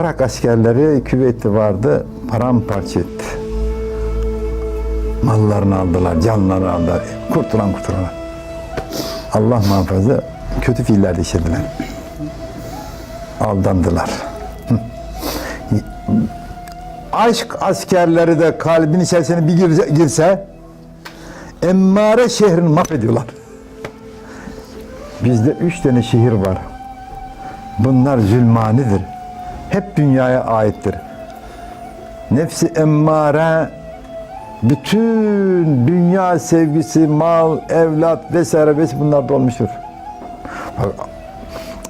Irak askerleri küveti vardı, paramparça etti. Mallarını aldılar, canlarını aldılar. Kurtulan kurtulan. Allah muhafaza kötü fiiller işlediler. Aldandılar. Aşk askerleri de kalbin içerisine bir girse, girse emmare şehrini mahvediyorlar. Bizde üç tane şehir var. Bunlar zulmanidir. Hep dünyaya aittir. Nefsi emmare bütün dünya sevgisi, mal, evlat vesaire vesaire bunlar dolmuştur.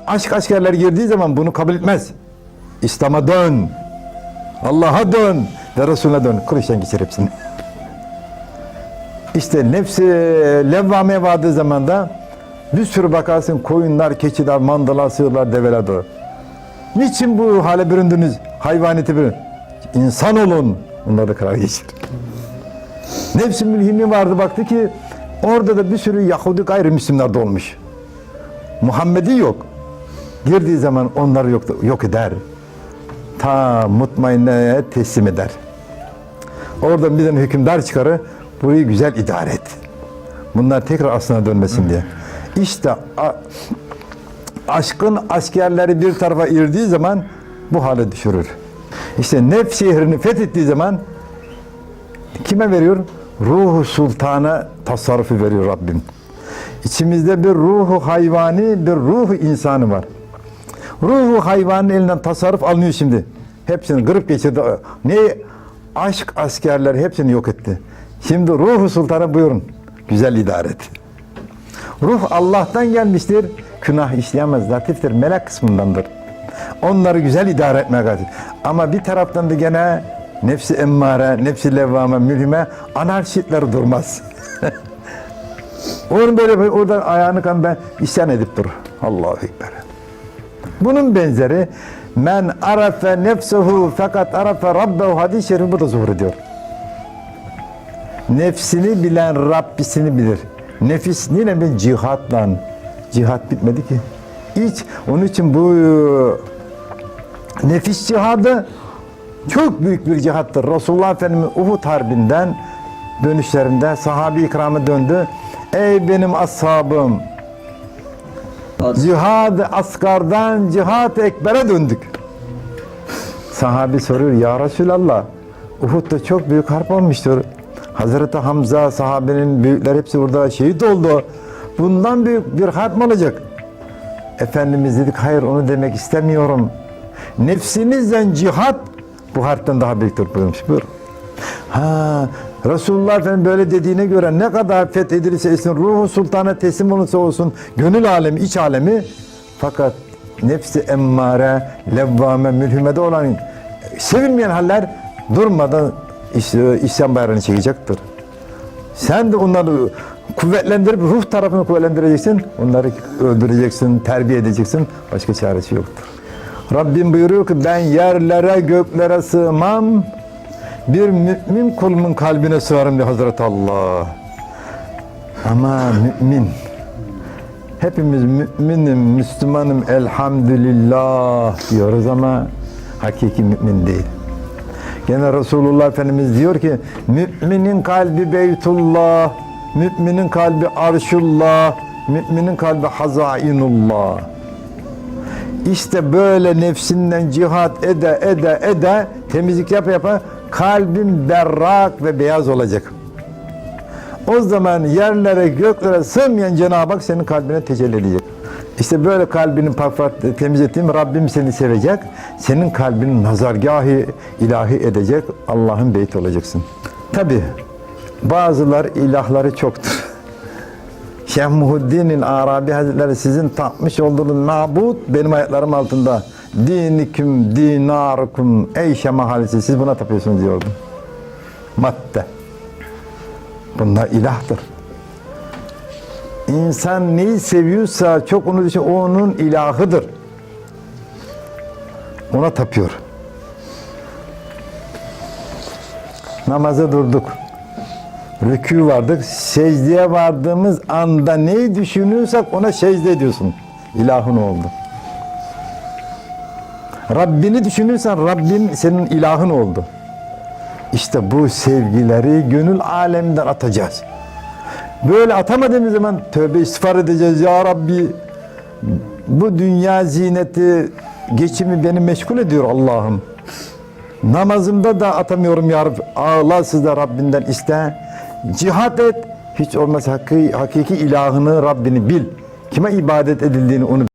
Aşk askerler girdiği zaman bunu kabul etmez. İslam'a dön. Allah'a dön ve Resulüne dön. Kılıçtan geçir hepsini. İşte nefsi levvameye vardığı zaman da bir sürü bakarsın koyunlar, keçiler, mandalar, sığırlar, develer doğru. Niçin bu hale büründünüz? Hayvaniyete bürün. İnsan olun. Bunlar da karar geçir. Nefsi mülhimi vardı baktı ki orada da bir sürü Yahudi gayrimüslimler dolmuş. Muhammedi yok. Girdiği zaman onları yok, yok eder. Ta mutmainneye teslim eder. Oradan bir tane hükümdar çıkarır. Burayı güzel idare et. Bunlar tekrar aslına dönmesin diye. İşte aşkın askerleri bir tarafa irdiği zaman bu hale düşürür. İşte nef şehrini fethettiği zaman kime veriyor? Ruhu sultana tasarrufu veriyor Rabbim. İçimizde bir ruhu hayvani, bir ruhu insanı var. Ruhu hayvanın elinden tasarruf alınıyor şimdi. Hepsini kırıp geçirdi. Ne? Aşk askerler hepsini yok etti. Şimdi ruhu sultana buyurun. Güzel idare et. Ruh Allah'tan gelmiştir. Günah işleyemez, latiftir, melek kısmındandır. Onları güzel idare etmeye gayret. Ama bir taraftan da gene nefsi emmare, nefsi levvame, mülhime anarşitler durmaz. Onun böyle böyle ayağını kan ben isyan edip dur. Allahu Ekber. Bunun benzeri men arafe nefsehu fakat arafe rabbehu hadis-i şerifi bu da zuhur ediyor. Nefsini bilen Rabbisini bilir. Nefis yine bir cihatla. Cihat bitmedi ki. Hiç. Onun için bu nefis cihadı çok büyük bir cihattır. Resulullah Efendimiz Uhud Harbi'nden dönüşlerinde sahabi ikrama döndü. Ey benim ashabım cihad asgardan cihad ekbere döndük. Sahabi soruyor ya Resulallah Uhud'da çok büyük harp olmuştur. Hazreti Hamza sahabenin büyükler hepsi burada şehit oldu. Bundan büyük bir harp mı olacak? Efendimiz dedik hayır onu demek istemiyorum. Nefsinizden cihat bu harpten daha büyüktür buyurmuş. Buyur. Ha, Resulullah Efendimiz böyle dediğine göre ne kadar fethedilirse etsin, ruhu sultana teslim olursa olsun, gönül alemi, iç alemi fakat nefsi emmare, levvame, mülhümede olan sevilmeyen haller durmadan iş- isyan bayrağını çekecektir. Sen de onları kuvvetlendirip ruh tarafını kuvvetlendireceksin. Onları öldüreceksin, terbiye edeceksin. Başka çaresi yoktur. Rabbim buyuruyor ki ben yerlere göklere sığmam. Bir mümin kulumun kalbine sığarım diyor Hazreti Allah. Ama mümin. Hepimiz müminim, Müslümanım elhamdülillah diyoruz ama hakiki mümin değil. Gene Resulullah Efendimiz diyor ki müminin kalbi beytullah, müminin kalbi arşullah, müminin kalbi hazainullah. İşte böyle nefsinden cihat ede ede ede temizlik yapa yapa kalbin berrak ve beyaz olacak. O zaman yerlere göklere sığmayan Cenab-ı Hak senin kalbine tecelli edecek. İşte böyle kalbini pak pak temiz ettiğim Rabbim seni sevecek. Senin kalbinin nazargahı ilahi edecek. Allah'ın beyti olacaksın. Tabi bazılar ilahları çoktur. Şeyh Muhuddin Arabi Hazretleri sizin tapmış olduğunuz mabut benim ayaklarım altında. Diniküm dinarukum ey şemahalisi siz buna tapıyorsunuz diyordu. Madde. Bunlar ilahtır. İnsan neyi seviyorsa çok onu düşün, o onun ilahıdır. Ona tapıyor. Namaza durduk. Rükû vardık. Secdeye vardığımız anda neyi düşünüyorsak ona secde ediyorsun. İlahın oldu. Rabbini düşünürsen Rabbin senin ilahın oldu. İşte bu sevgileri gönül aleminden atacağız. Böyle atamadığımız zaman tövbe istiğfar edeceğiz. Ya Rabbi bu dünya zineti geçimi beni meşgul ediyor Allah'ım. Namazımda da atamıyorum ya Rabbi. Ağla siz de Rabbinden iste. Cihat et. Hiç olmazsa hakiki, hakiki ilahını Rabbini bil. Kime ibadet edildiğini onu